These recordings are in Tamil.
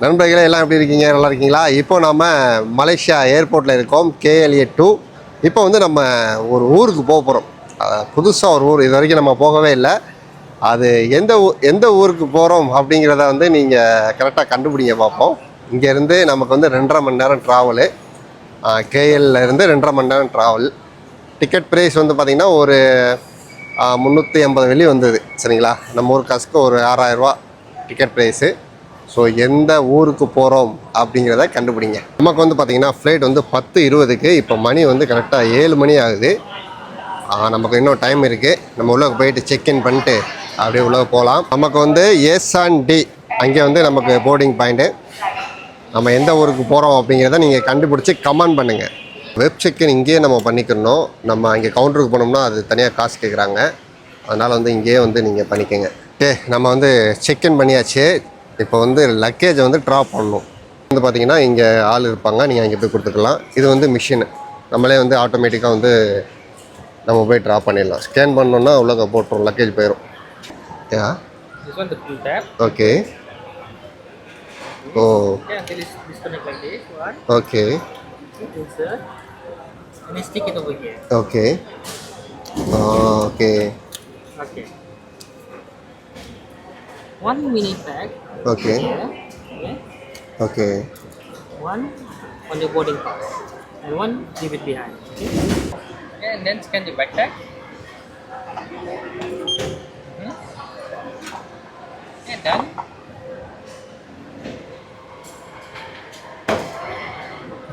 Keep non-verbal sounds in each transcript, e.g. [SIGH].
நண்பர்களே எல்லாம் எப்படி இருக்கீங்க? நல்லா இருக்கீங்களா? இப்போ நம்ம மலேசியா ஏர்போர்ட்டில் இருக்கோம். KLA two. இப்போ வந்து நம்ம ஒரு ஊருக்கு போக போகிறோம் புதுசாக ஒரு ஊர் இது வரைக்கும் நம்ம போகவே இல்லை. அது எந்த ஊ எந்த ஊருக்கு போகிறோம் அப்படிங்கிறத வந்து நீங்கள் கரெக்டாக கண்டுபிடிங்க பார்ப்போம் இங்கேருந்து நமக்கு வந்து ரெண்டரை மணி நேரம் ட்ராவலு கேஎல்ல இருந்து ரெண்டரை மணி நேரம் ட்ராவல் டிக்கெட் ப்ரைஸ் வந்து பார்த்திங்கன்னா ஒரு முந்நூற்றி ஐம்பது வெள்ளி வந்தது. சரிங்களா? நம்ம ஊர் காசுக்கு ஒரு ஆறாயிரரூவா டிக்கெட் ப்ரைஸு ஸோ எந்த ஊருக்கு போகிறோம் அப்படிங்கிறத கண்டுபிடிங்க. நமக்கு வந்து பார்த்திங்கன்னா ஃப்ளைட் வந்து பத்து இருபதுக்கு இப்போ மணி வந்து கரெக்டாக ஏழு மணி ஆகுது. நமக்கு இன்னும் டைம் இருக்குது நம்ம உள்ளே போயிட்டு செக்இன் பண்ணிட்டு அப்படியே உள்ளே போகலாம் நமக்கு வந்து எஸ் அண்ட் டி அங்கே வந்து நமக்கு போர்டிங் பாயிண்ட்டு நம்ம எந்த ஊருக்கு போகிறோம் அப்படிங்கிறத நீங்கள் கண்டுபிடிச்சி கமெண்ட் பண்ணுங்கள் வெப் செக்இன் இங்கேயே நம்ம பண்ணிக்கணும் நம்ம அங்கே கவுண்டருக்கு போனோம்னா அது தனியாக காசு கேட்குறாங்க அதனால் வந்து இங்கேயே வந்து நீங்கள் பண்ணிக்கோங்க. ஓகே நம்ம வந்து செக்இன் பண்ணியாச்சு. இப்போ வந்து லக்கேஜை வந்து ட்ராப் பண்ணணும். வந்து பார்த்தீங்கன்னா இங்கே ஆள் இருப்பாங்க. நீங்கள் அங்கே போய் கொடுத்துக்கலாம். இது வந்து மிஷின் நம்மளே வந்து ஆட்டோமேட்டிக்காக வந்து நம்ம போய் ட்ராப் பண்ணிடலாம். ஸ்கேன் பண்ணோன்னா உள்ள போட்டுரும். லக்கேஜ் போயிடும் yeah. Okay oh. Okay. Okay okay Okay. one mini pack. Okay. Here, okay. Okay. One on your boarding pass and one leave it behind. Okay. okay and then scan the backpack. Mm -hmm. And done.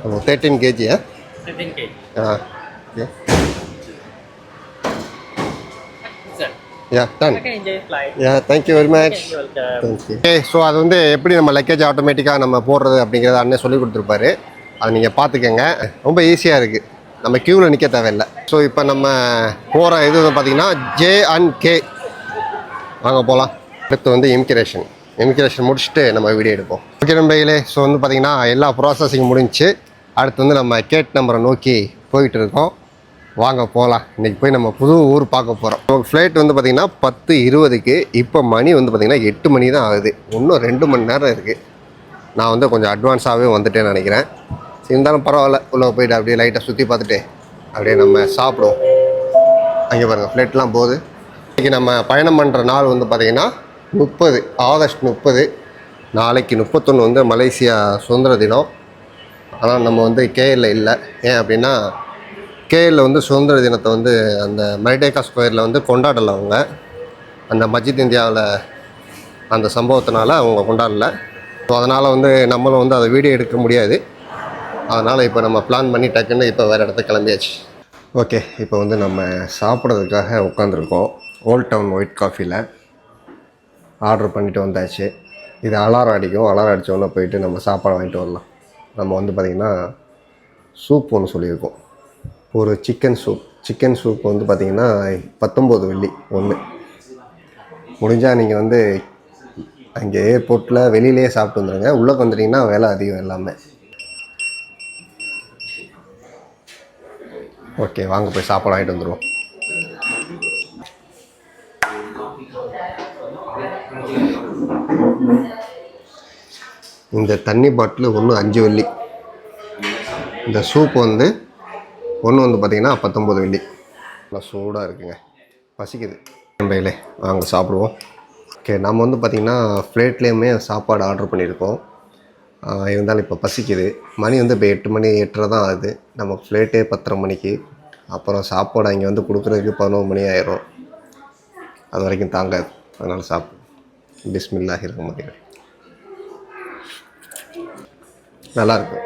Oh, 13 kg, ya? Yeah? 13 kg. Ah, okay. Your flight. Yeah thank you very much. Thank you okay so அது வந்து எப்படி நம்ம லக்கேஜ் ஆட்டோமேட்டிக்காக நம்ம போடுறது அப்படிங்கிறத அண்ணன் சொல்லி கொடுத்துருப்பாரு. அதை நீங்கள் பார்த்துக்கங்க. ரொம்ப ஈஸியாக இருக்குது நம்ம க்யூவில் நிற்க தேவையில்லை. ஸோ இப்போ நம்ம போகிற இது வந்து பார்த்தீங்கன்னா ஜே அண்ட் கே வாங்க போகலாம் அடுத்து வந்து இமிக்ரேஷன் இமிக்ரேஷன் முடிச்சுட்டு நம்ம வீடியோ எடுப்போம். ஓகே நம்பைகளே ஸோ வந்து பார்த்தீங்கன்னா எல்லா ப்ராசஸிங் முடிஞ்சுச்சு அடுத்து வந்து நம்ம கேட் நம்பரை நோக்கி போயிட்டு இருக்கோம். வாங்க போகலாம் இன்றைக்கி போய் நம்ம புது ஊர் பார்க்க போகிறோம் நமக்கு ஃப்ளைட் வந்து பார்த்திங்கன்னா பத்து இருபதுக்கு இப்போ மணி வந்து பார்த்திங்கன்னா எட்டு மணி தான் ஆகுது. இன்னும் ரெண்டு மணி நேரம் இருக்குது நான் வந்து கொஞ்சம் அட்வான்ஸாகவே வந்துட்டேன்னு நினைக்கிறேன். சரி, இருந்தாலும் பரவாயில்ல. உள்ளே போயிட்டு அப்படியே லைட்டாக சுற்றி பார்த்துட்டு அப்படியே நம்ம சாப்பிடுவோம். அங்கே பாருங்கள் ஃப்ளைட்லாம் போகுது. இன்றைக்கி நம்ம பயணம் பண்ணுற நாள் வந்து பார்த்திங்கன்னா முப்பது ஆகஸ்ட் முப்பது நாளைக்கு முப்பத்தொன்று வந்து மலேசியா சுதந்திர தினம். ஆனால் நம்ம வந்து கேஎல்ல இல்லை. ஏன் அப்படின்னா கேஎல்ல வந்து சுதந்திர தினத்தை வந்து அந்த மைடேக்கா ஸ்கொயரில் வந்து கொண்டாடலை அவங்க அந்த மஜித் இந்தியாவில் அந்த சம்பவத்தினால அவங்க கொண்டாடல. ஸோ அதனால் வந்து நம்மளும் வந்து அதை வீடியோ எடுக்க முடியாது. அதனால் இப்போ நம்ம பிளான் பண்ணி டக்குன்னு இப்போ வேறு இடத்துக்கு கிளம்பியாச்சு. ஓகே இப்போ வந்து நம்ம சாப்பிட்றதுக்காக உட்காந்துருக்கோம் ஓல்ட் டவுன் ஒயிட் காஃபியில் ஆர்டர் பண்ணிட்டு வந்தாச்சு. இது அலாரம் அடிக்கும். அலாரம் அடித்தோன்னே போயிட்டு நம்ம சாப்பாடு வாங்கிட்டு வரலாம். நம்ம வந்து பார்த்திங்கன்னா சூப் ஒன்று சொல்லியிருக்கோம். ஒரு சிக்கன் சூப் சிக்கன் சூப் வந்து பார்த்திங்கன்னா பத்தொம்போது வெள்ளி ஒன்று முடிஞ்சால் நீங்கள் வந்து அங்கே ஏர்போர்ட்டில் வெளியிலேயே சாப்பிட்டு வந்துடுங்க உள்ளே வந்துட்டிங்கன்னா விலை அதிகம் எல்லாமே. ஓகே வாங்க போய் சாப்பாடு வாங்கிட்டு வந்துடுவோம் இந்த தண்ணி பாட்டில் ஒன்று அஞ்சு வெள்ளி. இந்த சூப் வந்து ஒன்று வந்து பார்த்திங்கன்னா பத்தொம்பது வெள்ளி. நல்லா சூடாக இருக்குங்க. பசிக்குது. நண்பர்களே வாங்க சாப்பிடுவோம். ஓகே நம்ம வந்து பார்த்திங்கன்னா ஃப்ளேட்லேயுமே சாப்பாடு ஆர்டர் பண்ணியிருக்கோம். இருந்தாலும் இப்போ பசிக்குது. மணி வந்து இப்போ எட்டு மணி எட்டரை தான் ஆகுது. நம்ம ஃப்ளேட்டே பத்தரை மணிக்கு. அப்புறம் சாப்பாடு அங்கே வந்து கொடுக்குறதுக்கு பதினோரு மணி ஆயிரும். அது வரைக்கும் தாங்காது. அதனால் சாப் பிஸ்மில்லாக இருக்க மாதிரி நல்லா இருக்கும்.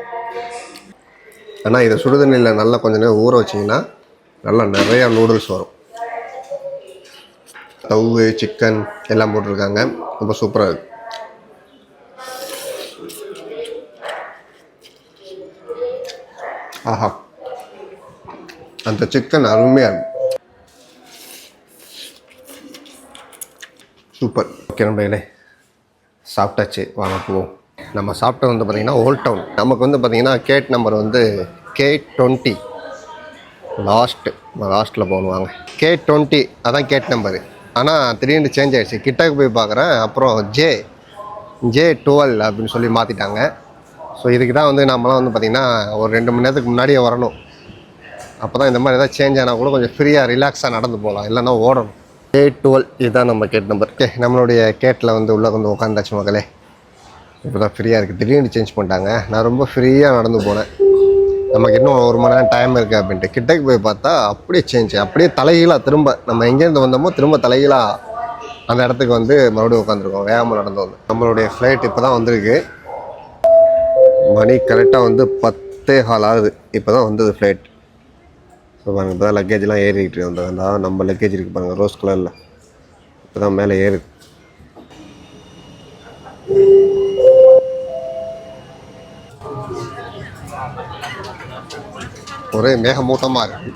ஆனால் இதை சுடுதண்ணியில் நல்லா கொஞ்ச நேரம் ஊற வச்சிங்கன்னா நல்லா நிறையா நூடுல்ஸ் வரும். தவு சிக்கன் எல்லாம் போட்டிருக்காங்க. ரொம்ப சூப்பராக இருக்குது ஆஹா. அந்த சிக்கன் அருமையாக இருக்கும் சூப்பர் ஓகே நண்பர்களே சாப்பிட்டாச்சு. வாங்க போவோம். நம்ம சாப்பிட்ட வந்து பார்த்திங்கன்னா ஓல்ட் டவுன் நமக்கு வந்து பார்த்திங்கன்னா கேட் நம்பர் வந்து கே டுவெண்ட்டி லாஸ்ட்டு லாஸ்ட்டில் போகணுவாங்க கே டுவெண்ட்டி அதான் கேட் நம்பரு ஆனால் திடீர்னு சேஞ்ச் ஆகிடுச்சு கிட்டக்கு போய் பார்க்குறேன். அப்புறம் ஜே ஜே டுவெல் அப்படின்னு சொல்லி மாற்றிட்டாங்க ஸோ இதுக்கு தான் வந்து நம்மளாம் வந்து பார்த்திங்கன்னா ஒரு ரெண்டு மணி நேரத்துக்கு முன்னாடியே வரணும். அப்போ தான் இந்த மாதிரி ஏதாவது சேஞ்ச் ஆனால் கூட கொஞ்சம் ஃப்ரீயாக ரிலாக்ஸாக நடந்து போகலாம். இல்லைன்னா ஓடணும். ஏ டுவெல் இதுதான் நம்ம கேட் நம்பர் நம்மளுடைய கேட்டில் வந்து உள்ளே வந்து உட்காந்தாச்சு மகளே இப்போ தான் ஃப்ரீயாக இருக்குது திடீர்னு சேஞ்ச் பண்ணிட்டாங்க. நான் ரொம்ப ஃப்ரீயாக நடந்து போனேன். நமக்கு இன்னும் ஒரு மணி நேரம் டைம் இருக்குது அப்படின்ட்டு. கிட்டக்கு போய் பார்த்தா அப்படியே சேஞ்ச் அப்படியே தலைகீழாக திரும்ப நம்ம எங்கேருந்து வந்தோமோ திரும்ப தலைகீழாக அந்த இடத்துக்கு வந்து மறுபடியும் உட்காந்துருக்கோம் வேகமாக நடந்து வந்து நம்மளுடைய ஃப்ளைட் இப்போ தான் வந்திருக்கு. மணி கரெக்டாக வந்து பத்தே ஹால் ஆகுது. இப்போ தான் வந்தது ஃப்ளைட் ஸோ பாருங்கள் இப்போ தான் லக்கேஜ்லாம் ஏறிக்கிட்டு வந்தது அந்த நம்ம லக்கேஜ் இருக்குது பாருங்கள் ரோஸ் கலரில் இப்போ தான் மேலே ஏறுது. ஒரே மேகமூட்டமாக இருக்கு.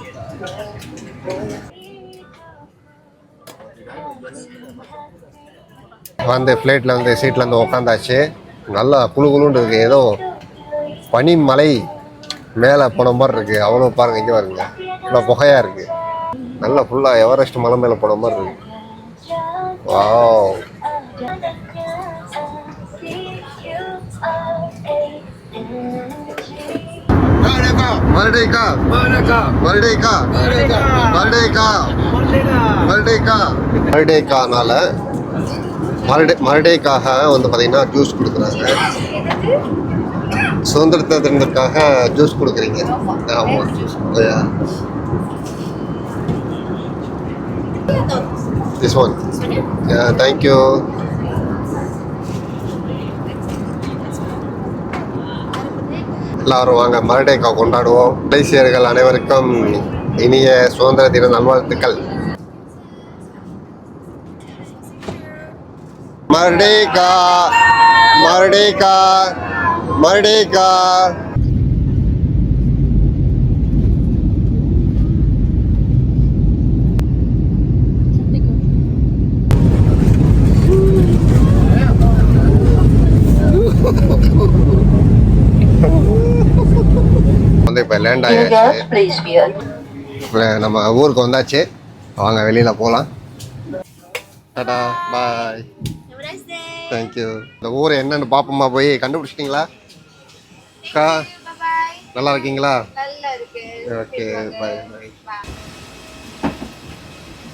வந்து ஃப்ளைட்டில் வந்து சீட்டில் வந்து உக்காந்தாச்சு. நல்லா குழு குளுன்னு இருக்கு. ஏதோ பனி மலை மேலே போன மாதிரி இருக்கு. அவ்வளோ பாருங்க இங்கே பாருங்க. நல்லா புகையா இருக்கு. நல்லா ஃபுல்லாக எவரெஸ்ட் மலை மேலே போன மாதிரி இருக்கு வாவ் மறுடைக்கா மறுடைக்கா மறுடைக்கா மறுடைக்கா மறுடைக்கானால மறுடே மறுடைக்காக வந்து பார்த்தீங்கன்னா ஜூஸ் கொடுக்குறாங்க. சுதந்திரத்தை தினத்திற்காக ஜூஸ் கொடுக்குறீங்க. ஆமாம் திஸ் ஒன் தேங்க்யூ எல்லாரும் வாங்க மறுடே கொண்டாடுவோம். மலேசியர்கள் அனைவருக்கும் இனிய சுதந்திர தின நல்வாழ்த்துக்கள். மர்டேகா மர்டேகா மர்டேகா Oh, [LAUGHS] [LAUGHS] இப்போ லேண்ட் ஆயாச்சு நம்ம ஊருக்கு வந்தாச்சு. வாங்க வெளியில் போகலாம் டாடா பாய் தேங்க்யூ இந்த ஊர் என்னன்னு பார்ப்போமா போய் கண்டுபிடிச்சிட்டிங்களா? அக்கா நல்லா இருக்கீங்களா? ஓகே பாய் பாய்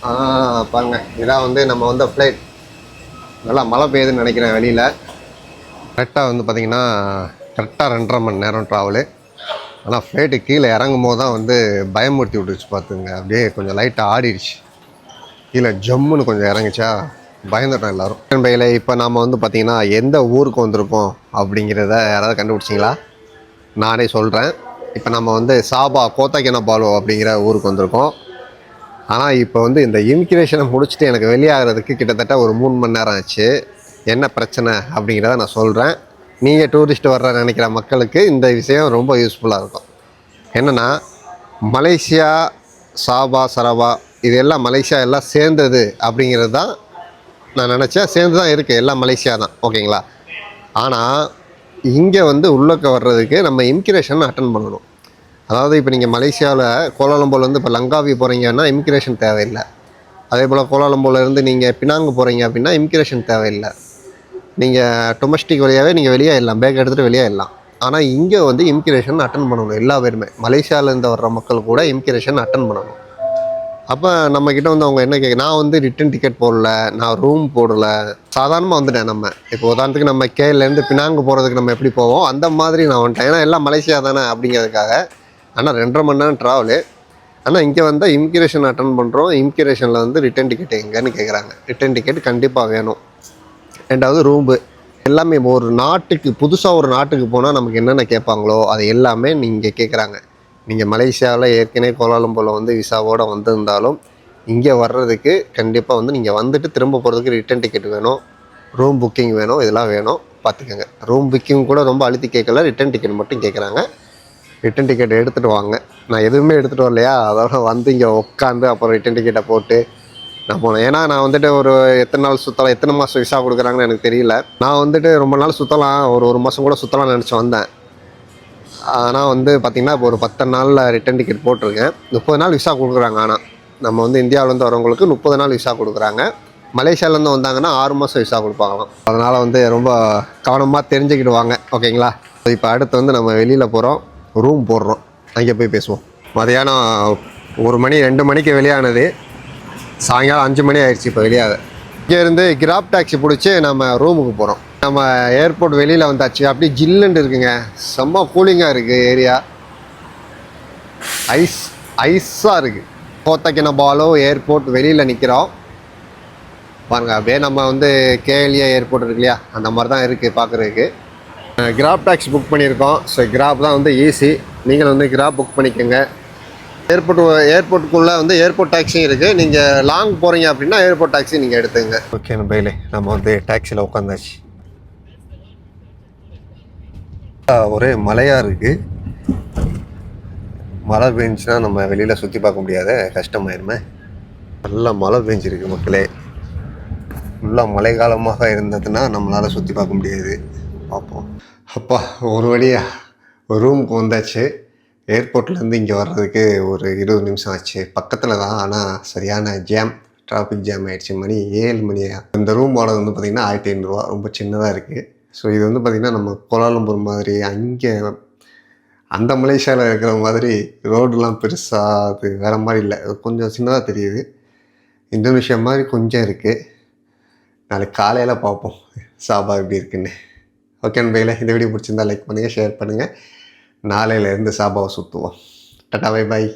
ஆ பாருங்க இதான் வந்து நம்ம வந்த ஃப்ளைட் நல்லா மழை பெய்யுதுன்னு நினைக்கிறேன் வெளியில். கரெக்டாக வந்து பார்த்தீங்கன்னா கரெக்டாக ரெண்டரை மணி நேரம் ட்ராவலு ஆனால் ஃப்ளைட்டு கீழே இறங்கும் போது தான் வந்து பயமுறுத்தி விட்டுருச்சு பார்த்துங்க. அப்படியே கொஞ்சம் லைட்டாக ஆடிடுச்சு கீழே ஜம்முன்னு கொஞ்சம் இறங்குச்சா? பயந்துட்டோம் எல்லோரும். பையில் இப்போ நாம் வந்து பார்த்திங்கன்னா எந்த ஊருக்கு வந்திருக்கோம் அப்படிங்கிறத யாராவது கண்டுபிடிச்சிங்களா? நானே சொல்கிறேன் இப்போ நம்ம வந்து சாபா கோத்தகினபாலு அப்படிங்கிற ஊருக்கு வந்திருக்கோம். ஆனால் இப்போ வந்து இந்த இமிக்ரேஷனை முடிச்சுட்டு எனக்கு வெளியாகிறதுக்கு கிட்டத்தட்ட ஒரு மூணு மணி நேரம் ஆச்சு. என்ன பிரச்சனை அப்படிங்கிறத நான் சொல்கிறேன் நீங்கள் டூரிஸ்ட் வர்ற நினைக்கிற மக்களுக்கு இந்த விஷயம் ரொம்ப யூஸ்ஃபுல்லாக இருக்கும். என்னென்னா மலேசியா சாபா சரவா இது எல்லாம் மலேசியா எல்லாம் சேர்ந்தது அப்படிங்கிறது தான் நான் நினச்சேன். சேர்ந்து தான் இருக்குது எல்லாம் மலேசியா தான். ஓகேங்களா? ஆனால் இங்கே வந்து உள்ளக்க வர்றதுக்கு நம்ம இமிக்ரேஷன் அட்டன் பண்ணணும். அதாவது இப்போ நீங்கள் மலேசியாவில் கோலாலம்போலேருந்து இப்போ லங்காவி போகிறீங்கன்னா இமிக்ரேஷன் தேவையில்லை. அதே போல் கோலாலம்போலேருந்து நீங்கள் பினாங்கு போகிறீங்க அப்படின்னா இமிக்ரேஷன் தேவையில்லை. நீங்கள் டொமஸ்டிக் வழியாகவே நீங்கள் வெளியாகிடலாம் பேக் எடுத்துகிட்டு வெளியாகிடலாம் ஆனால் இங்கே வந்து இமிக்ரேஷன் அட்டன் பண்ணணும் எல்லா பேருமே. மலேசியாவிலேருந்து வர்ற மக்கள் கூட இமிக்ரேஷன் அட்டன் பண்ணணும். அப்போ நம்மக்கிட்ட வந்து அவங்க என்ன கேட்க நான் வந்து ரிட்டன் டிக்கெட் போடல நான் ரூம் போடல. சாதாரணமாக வந்துட்டேன் நம்ம. இப்போ உதாரணத்துக்கு நம்ம கேலேருந்து பினாங்கு போகிறதுக்கு நம்ம எப்படி போவோம்? அந்த மாதிரி நான் வந்துட்டேன். ஏன்னா எல்லாம் மலேசியா தானே அப்படிங்கிறதுக்காக. ஆனால் ரெண்டரை மணி நேரம் ட்ராவலு ஆனால் இங்கே வந்தால் இமிக்ரேஷன் அட்டன் பண்ணுறோம் இமிக்ரேஷனில் வந்து ரிட்டன் டிக்கெட் எங்கேன்னு கேட்குறாங்க ரிட்டன் டிக்கெட் கண்டிப்பாக வேணும். ரெண்டாவது ரூம்பு. எல்லாமே ஒரு நாட்டுக்கு புதுசாக ஒரு நாட்டுக்கு போனால் நமக்கு என்னென்ன கேட்பாங்களோ அது எல்லாமே நீங்கள் கேட்குறாங்க நீங்கள் மலேசியாவில் ஏற்கனவே கோலாலம்பூரில் வந்து விசாவோடு வந்திருந்தாலும் இங்கே வர்றதுக்கு கண்டிப்பாக வந்து நீங்கள் வந்துட்டு திரும்ப போகிறதுக்கு ரிட்டர்ன் டிக்கெட் வேணும் ரூம் புக்கிங் வேணும் இதெல்லாம் வேணும் பார்த்துக்கோங்க ரூம் புக்கிங் கூட ரொம்ப அழுத்தி கேட்கல ரிட்டன் டிக்கெட் மட்டும் கேட்குறாங்க ரிட்டன் டிக்கெட் எடுத்துகிட்டு வாங்க. நான் எதுவுமே எடுத்துகிட்டு வரலையா? அதோட வந்து இங்கே உட்காந்து அப்புறம் ரிட்டன் டிக்கெட்டை போட்டு நான் போனேன். ஏன்னா நான் வந்துட்டு ஒரு எத்தனை நாள் சுற்றலாம் எத்தனை மாதம் விசா கொடுக்குறாங்கன்னு எனக்கு தெரியல. நான் வந்துட்டு ரொம்ப நாள் சுற்றலாம் ஒரு ஒரு மாதம் கூட சுற்றலாம்னு நினச்சி வந்தேன். ஆனால் வந்து பார்த்திங்கன்னா இப்போ ஒரு பத்து நாளில் ரிட்டன் டிக்கெட் போட்டிருக்கேன். முப்பது நாள் விசா கொடுக்குறாங்க ஆனால் நம்ம வந்து இந்தியாவிலேருந்து வரவங்களுக்கு முப்பது நாள் விசா கொடுக்குறாங்க. மலேசியாவிலேருந்து வந்தாங்கன்னா ஆறு மாதம் விசா கொடுப்பாங்களாம். அதனால் வந்து ரொம்ப கவனமாக தெரிஞ்சுக்கிடுவாங்க. ஓகேங்களா? இப்போ அடுத்து வந்து நம்ம வெளியில் போகிறோம் ரூம் போடுறோம். அங்கே போய் பேசுவோம். மதியானம் ஒரு மணி ரெண்டு மணிக்கு வெளியானது. சாயங்காலம் அஞ்சு மணி ஆயிடுச்சு இப்போ வெளியாக இங்கேருந்து கிராப் டாக்ஸி பிடிச்சி நம்ம ரூமுக்கு போகிறோம் நம்ம ஏர்போர்ட் வெளியில் வந்தாச்சு. அப்படியே ஜில்லுன்னு இருக்குங்க. செம்ம கூலிங்காக இருக்குது ஏரியா ஐஸ் ஐஸாக இருக்குது கோத்தக்கின பாலும் ஏர்போர்ட் வெளியில் நிற்கிறோம் பாருங்க அப்படியே நம்ம வந்து கேஎல்ஏ ஏர்போர்ட் இருக்கு இல்லையா? அந்த மாதிரி தான் இருக்குது பார்க்குறதுக்கு கிராப் டாக்ஸி புக் பண்ணியிருக்கோம். ஸோ கிராப் தான் வந்து ஈஸி நீங்களும் வந்து கிராப் புக் பண்ணிக்கோங்க. ஏர்போர்ட் ஏர்போர்ட்டுக்குள்ளே வந்து ஏர்போர்ட் டாக்ஸியும் இருக்குது நீங்கள் லாங் போகிறீங்க அப்படின்னா ஏர்போர்ட் டாக்ஸி நீங்கள் எடுத்துங்க. ஓகே பைலே நம்ம வந்து டாக்ஸியில் உட்காந்தாச்சு ஒரே மலையாக இருக்குது மழை பெஞ்சுன்னா நம்ம வெளியில் சுற்றி பார்க்க முடியாத. கஷ்டமாயிருமே. நல்லா மழை பெஞ்சிருக்கு மக்களே. ஃபுல்லாக மழை காலமாக இருந்ததுன்னா நம்மளால் சுற்றி பார்க்க முடியாது. பார்ப்போம். அப்பா ஒரு வழியாக ஒரு ரூமுக்கு வந்தாச்சு. ஏர்போர்ட்லேருந்து இங்கே வர்றதுக்கு ஒரு இருபது நிமிஷம் ஆச்சு. பக்கத்தில் தான் ஆனால் சரியான ஜாம் டிராஃபிக் ஜாம் ஆயிடுச்சு. மணி ஏழு மணியா இந்த ரூம் வாடகை வந்து பார்த்திங்கன்னா ஆயிரத்தி ஐநூறுரூவா ரொம்ப சின்னதாக இருக்குது ஸோ இது வந்து பார்த்திங்கன்னா நம்ம கோலாலம்பூர் மாதிரி அங்கே அந்த மலேசியாவில் இருக்கிற மாதிரி ரோடுலாம் பெருசாக அது வேறு மாதிரி இல்லை. கொஞ்சம் சின்னதாக தெரியுது. இந்தோனேஷியா மாதிரி கொஞ்சம் இருக்குது நாளைக்கு காலையில் பார்ப்போம். சாபா எப்படி இருக்குன்னு. ஓகே நண்பர்களே இந்த வீடியோ பிடிச்சிருந்தா லைக் பண்ணுங்கள் ஷேர் பண்ணுங்கள் நாளையிலேருந்து சாபாவை சுற்றுவோம் டட்டா பை பாய்